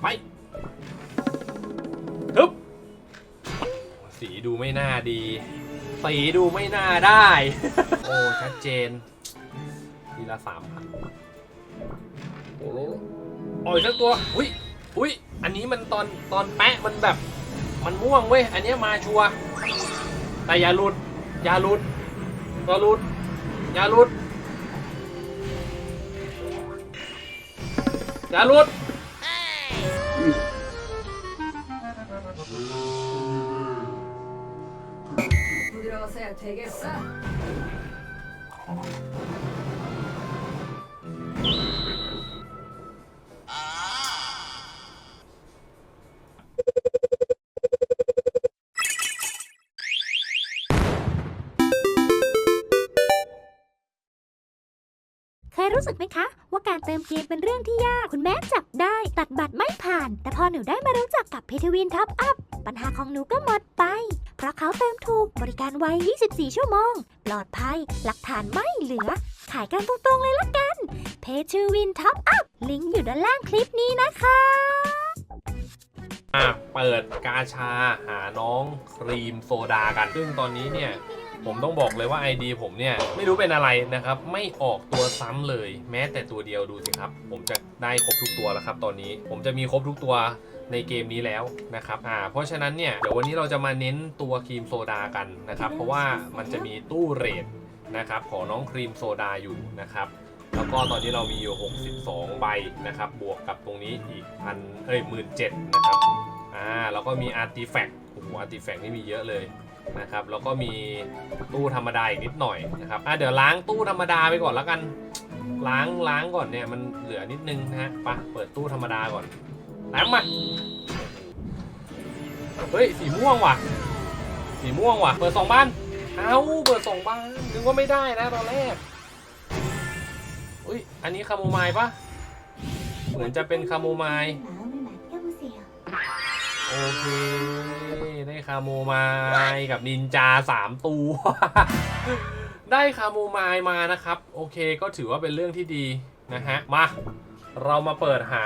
ไปฮึบสีดูไม่น่าดี สีดูไม่น่าได้ โอ้ ชัดเจน ทีละสามพันโอ้โหอ่อยสักตัว อุ้ยอุ้ยอันนี้มันตอนตอนแปะมันแบบ มันม่วงเว้ย อันเนี้ยมาชัวร์แต่อย่าหลุด อย่าหลุดอย่าหลุดอย่าหลุดอย่าหลุด 부드러워서야 되겠어? เคยรู้สึกไหมคะ ว่าการเติมเกมเป็นเรื่องที่ยาก คุณแม่จับได้ ตัดบัตรไม่ผ่าน แต่พอหนูได้มารู้จักกับเพทวินท็อปอัพ ปัญหาของหนูก็หมดไป เพราะเขาเติมถูกบริการไว 24 ชั่วโมง ปลอดภัย หลักฐานไม่เหลือ ขายกันตรงๆเลยละกัน เพทวินท็อปอัพ ลิงก์อยู่ด้านล่างคลิปนี้นะคะอะเปิดกาชาหาน้องครีมโซดากัน ซึ่งตอนนี้เนี่ยผมต้องบอกเลยว่า ID ผมเนี่ย ไม่รู้เป็นอะไรนะครับ ไม่ออกตัวซ้ำเลย แม้แต่ตัวเดียวดูสิครับ ผมจะได้ครบทุกตัวแล้วครับ ตอนนี้ผมจะมีครบทุกตัว ในเกมนี้แล้วนะครับอ่าเพราะฉะนั้นเนี่ยเดี๋ยววันนี้เราจะมาเน้นตัวครีมโซดากันนะครับ เพราะว่ามันจะมีตู้เรทนะครับของน้องครีมโซดาอยู่นะครับแล้วก็ตอนนี้เรามีอยู่ 62 ใบนะครับ บวกกับตรงนี้อีกพันเอ้ยหมื่นเจ็ดนะครับอ่าแล้วก็มีอาร์ติแฟกต์โอ้โหอาร์ติแฟกต์นี่มีเยอะเลยนะครับแล้วก็มีตู้ธรรมดาอีกนิดหน่อยนะครับอะเดี๋ยวล้างตู้ธรรมดาไปก่อนแล้วกัน ล้างล้างก่อนเนี่ยมันเหลือนิดนึงนะฮะปะเปิดตู้ธรรมดาก่อน ล้างมา เฮ้ย สีม่วงว่ะ สีม่วงว่ะ เปิดสองบ้าน เอ้าเปิดสองบ้านนึกว่าไม่ได้นะตอนแรกอุ้ย อันนี้คาโมไมล์ปะเหมือนจะเป็นคาโมไมล์โอเค ได้คาโมไมล์กับนินจาสามตัว ได้คาโมไมล์มานะครับ โอเคก็ถือว่าเป็นเรื่องที่ดีนะฮะ มา เรามาเปิดหา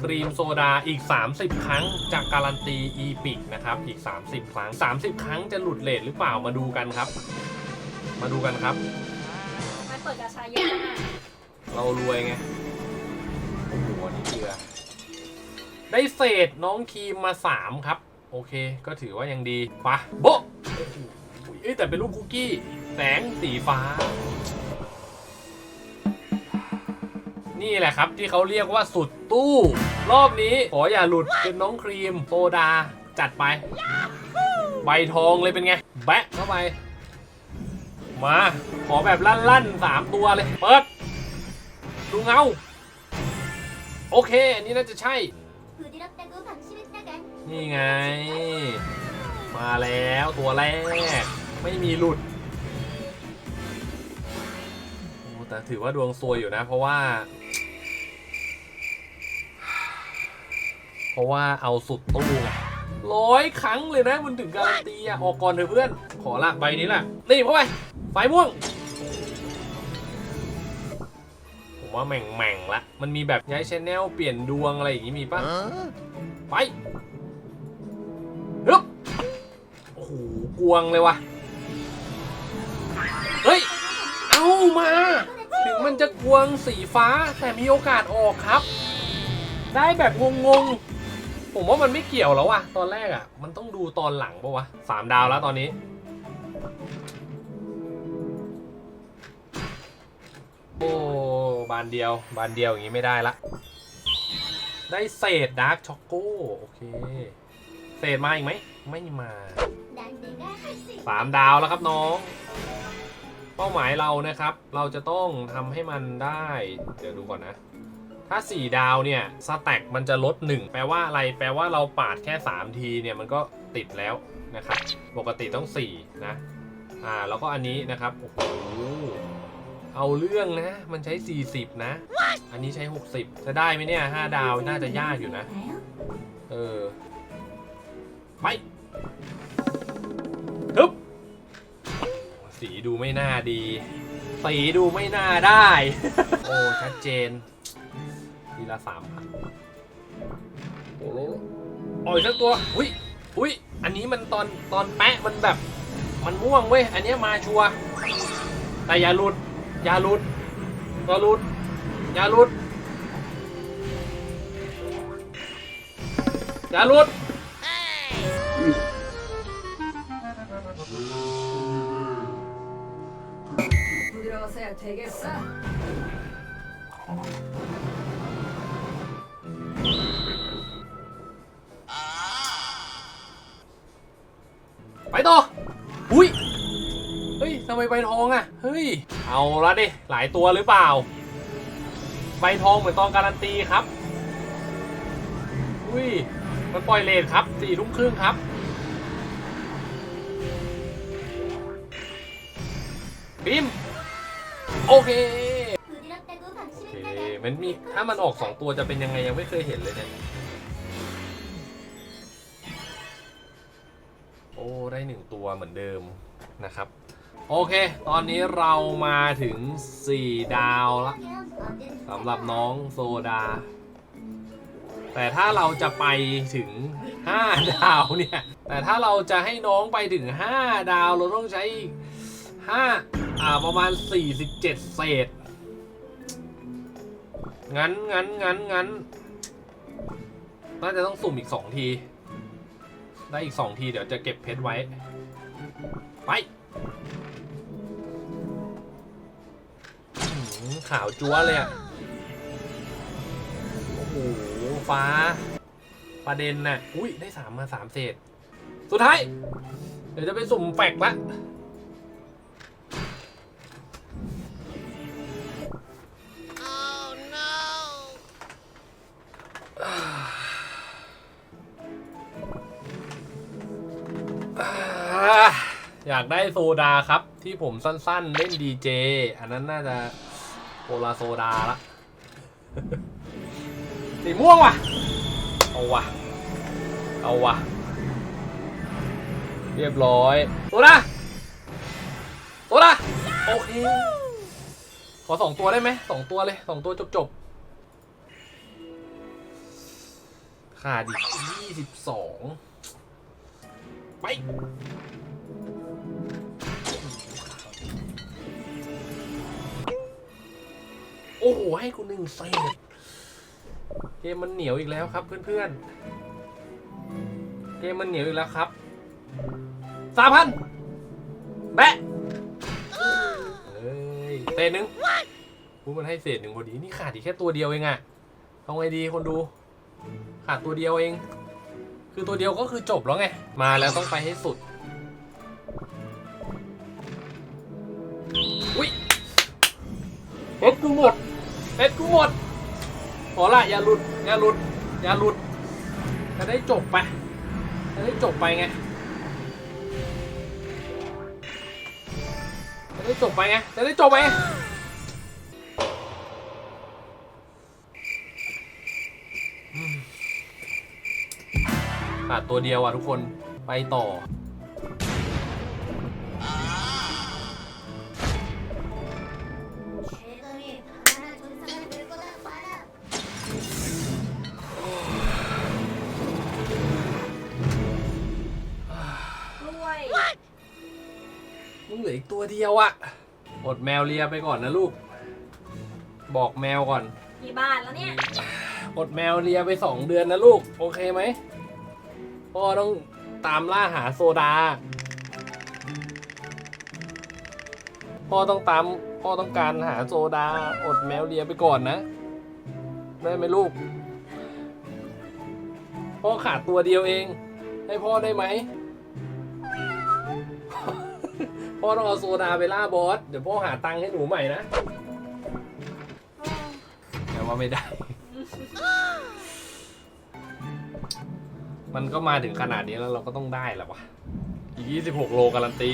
ครีมโซดาอีก 30 ครั้งจากการันตีอีพิกนะครับ อีก 30 ครั้ง 30 ครั้งจะหลุดเลทหรือเปล่ามาดูกันครับ มาดูกันครับไม่เปิดกาชาเยอะนะเรารวยไงโอ้โหอันนี่เกลือได้เศษน้องครีมมา 3 ครับ โอเค ก็ถือว่ายังดีปะโบะโอ้โหเอ้ยแต่เป็นลูกคุกกี้ แสงสีฟ้า นี่แหละครับที่เขาเรียกว่าสุดตู้ รอบนี้ขออย่าหลุดเป็นน้องครีมโซดาจัดไป ใบทองเลยเป็นไง แบะเข้าไป มา ขอแบบลั่นๆสามตัวเลย เปิด ดูเงา โอเค อันนี้น่าจะใช่ นี่ไง มาแล้วตัวแรก ไม่มีหลุดแต่ถือว่าดวงซวยอยู่นะ เพราะว่า เพ ราะว่าเอาสุดตู้ร้อยครั้งเลยนะมันถึงการันตีอะออกก่อนเถอะเพื่อน ขอละใบนี้ละนี่เข้าไปไฟม่วง ผมว่าแหม่งแม่งละ มันมีแบบย้ายชแนลเปลี่ยนดวงอะไรอย่างงี้มีปะไปฮึบโอ้โหกวงเลยวะเฮ้ย เอามา ถึงมันจะกวงสีฟ้าแต่มีโอกาสออกครับ ได้แบบงงๆ ผมว่ามันไม่เกี่ยวแล้ววะตอนแรกอะ่ะมันต้องดูตอนหลังปะวะสามดาวแล้วตอนนี้ โอ้บานเดียว บานเดียวอย่างนี้ไม่ได้ละ ได้เศษดาร์กช็อกโกโอเค เศษมาอีกไหม ไม่มาสามดาวแล้วครับน้อง เป้าหมายเรานะครับ เราจะต้องทำให้มันได้ เดี๋ยวดูก่อนนะ ถ้า 4 ดาวเนี่ยสแต็กมันจะลด 1 แปลว่าอะไร แปลว่าเราปาดแค่ 3 ทีเนี่ยมันก็ติดแล้วนะครับ ปกติต้อง 4 นะ อ่า แล้วก็อันนี้นะครับ โอ้โห เอาเรื่องนะ มันใช้ 40 นะ อันนี้ใช้ 60 จะได้ไหมเนี่ย 5 ดาวน่าจะยากอยู่นะ เออ ไปฮึบสีดูไม่น่าดี สีดูไม่น่าได้ โอ้ ชัดเจน ละสามพันโอ้โหอ่อยสักตัว อุ้ยอุ้ยอันนี้มันตอนตอนแปะมันแบบ มันม่วงเว้ย อันเนี้ยมาชัวร์แต่อย่าหลุด อย่าหลุดอย่าหลุดอย่าหลุดอย่าหลุด ไมใบทองอะ เฮ้ย เอาละดิ หลายตัวหรือเปล่า ใบทองเหมือนตอนการันตีครับ อุ้ย มันปล่อยเลทครับสี่ทุ่มครึ่งครับ บิมโอเคโอเคมันมีถ้ามันออกสองตัวจะเป็นยังไงยังไม่เคยเห็นเลยเนี่ยโอ้ได้หนึ่งตัวเหมือนเดิมนะครับ โอเค ตอนนี้เรามาถึง 4 ดาวละสำหรับน้องโซดา แต่ถ้าเราจะไปถึง 5 ดาวเนี่ย แต่ถ้าเราจะให้น้องไปถึง 5 ดาวเราต้องใช้5อ่าประมาณ 47 เศษ งั้นงั้นงั้นงั้นน่าจะต้องสุ่มอีก 2 ที ได้อีก 2 ทีเดี๋ยวจะเก็บเพชรไว้ ไป ขาวจั๊วเลยอะโอ้โหฟ้า ประเด็นน่ะ อุ้ยได้สามมาสามเศษ สุดท้าย เดี๋ยวจะไปสุ่มแฟกละอยากได้โซดาครับที่ผมสั้นๆ เล่นดีเจ อันนั้นน่าจะ โคลาโซดาละสีม่วงว่ะ เอาว่ะ เอาว่ะ เรียบร้อยโซดาโซดาโอเค ขอสองตัวได้ไหมสองตัวเลยสองตัวจบจบๆขาดอีกยี่สิบสองไป อ้โห ให้กูหนึ่งเศษเกมมันเหนียวอีกแล้วครับเพื่อนๆ เกมมันเหนียวอีกแล้วครับสามพันแบะเอ้ยเศษหนึ่งพูมันให้เศษหนึ่งพอดี นี่ขาดอีกแค่ตัวเดียวเองอะเอาไงดีคนดู ขาดตัวเดียวเอง คือตัวเดียวก็คือจบแล้วไง มาแล้วต้องไปให้สุด อุ้ยเพชรกูหมด เพชรกูหมดขอละอย่าหลุด อย่าหลุด อย่าหลุด จะได้จบไป จะได้จบไปไง จะได้จบไปไง จะได้จบไปขาดตัวเดียวอะทุกคน ไปต่อ เหลืออีกตัวเดียวอะอดแมวเลียไปก่อนนะลูก บอกแมวก่อน กี่บาทแล้วเนี่ย อดแมวเลียไปสองเดือนนะลูก โอเคไหมพ่อต้องตามล่าหาโซดา พ่อต้องตาม พ่อต้องการหาโซดา อดแมวเลียไปก่อนนะ ได้ไหมลูก พ่อขาดตัวเดียวเอง ให้พ่อได้ไหม อต้องเอาโซดาไปล่าบอส เดี๋ยวพ่อหาตังค์ให้หนูใหม่นะแต่ว่าไม่ได้ มันก็มาถึงขนาดนี้แล้วเราก็ต้องได้แหละวะอีก26 โลการันตี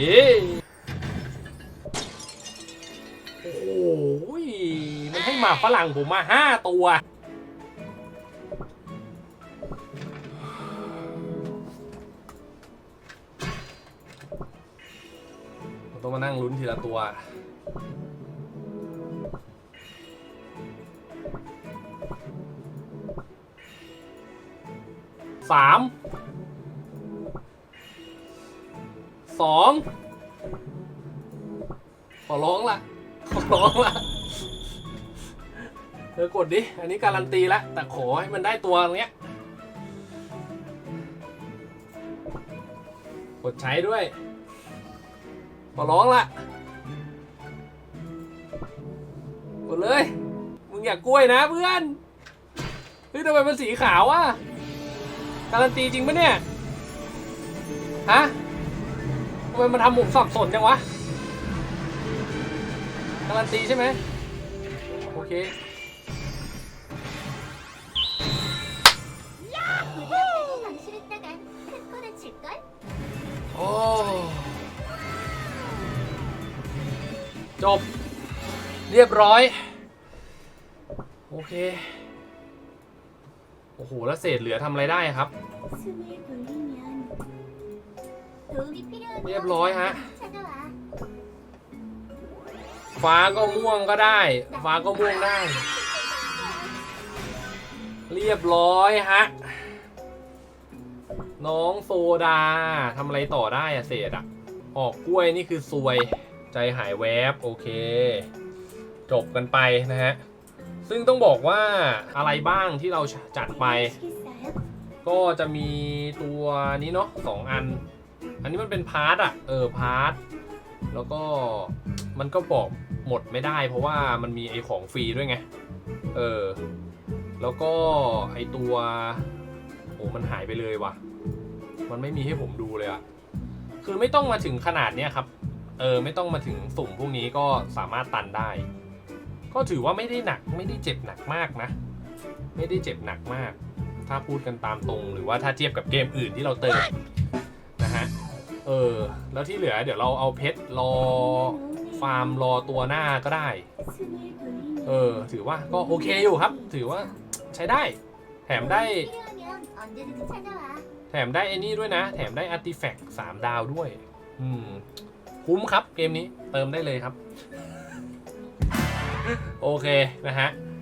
โอ้โหมันให้หมาฝรั่งผมมา 5 ตัว ต้องมานั่งลุ้นทีละตัวสามสองขอร้องละขอร้องละเธอกดดิ อันนี้การันตีแล้วแต่ขอให้มันได้ตัวตรงเนี้ย กดใช้ด้วย ขอร้องละหมดเลย มึงอยากกล้วยนะเพื่อน เฮ้ยทำไมมันสีขาวอะการันตีจริงปะเนี่ย ฮะทำไมมันทำผมสับสนจังวะ การันตีใช่ไหมโอเค จบ เรียบร้อย โอเค โอ้โห แล้วเศษเหลือทำอะไรได้ครับ เรียบร้อยฮะ ฟ้าก็ม่วงก็ได้ ฟ้าก็ม่วงได้ เรียบร้อยฮะ น้องโซดาทำอะไรต่อได้อะเศษอะออกกล้วยนี่คือซวย ใจหายแวบโอเค จบกันไปนะฮะ ซึ่งต้องบอกว่าอะไรบ้างที่เราจัดไป ก็จะมีตัวนี้เนาะสองอัน อันนี้มันเป็นพาร์ทอะเออพาร์ทแล้วก็มันก็บอกหมดไม่ได้เพราะว่ามันมีไอของฟรีด้วยไง เออ แล้วก็ไอตัวโอ้มันหายไปเลยว่ะ มันไม่มีให้ผมดูเลยอะคือไม่ต้องมาถึงขนาดเนี้ยครับ เออไม่ต้องมาถึงสุ่มพวกนี้ก็สามารถตันได้ ก็ถือว่าไม่ได้หนักไม่ได้เจ็บหนักมากนะ ไม่ได้เจ็บหนักมาก ถ้าพูดกันตามตรงหรือว่าถ้าเทียบกับเกมอื่นที่เราเติมนะฮะเออแล้วที่เหลือเดี๋ยวเราเอาเพชรรอฟาร์มรอตัวหน้าก็ได้ เออถือว่าก็โอเคอยู่ครับ ถือว่าใช้ได้ แถมได้ แถมได้ไอ้นี่ด้วยนะ แถมได้อาร์ติแฟกต์สามดาวด้วย อืม คุ้มครับเกมนี้เติมได้เลยครับ โอเคนะฮะ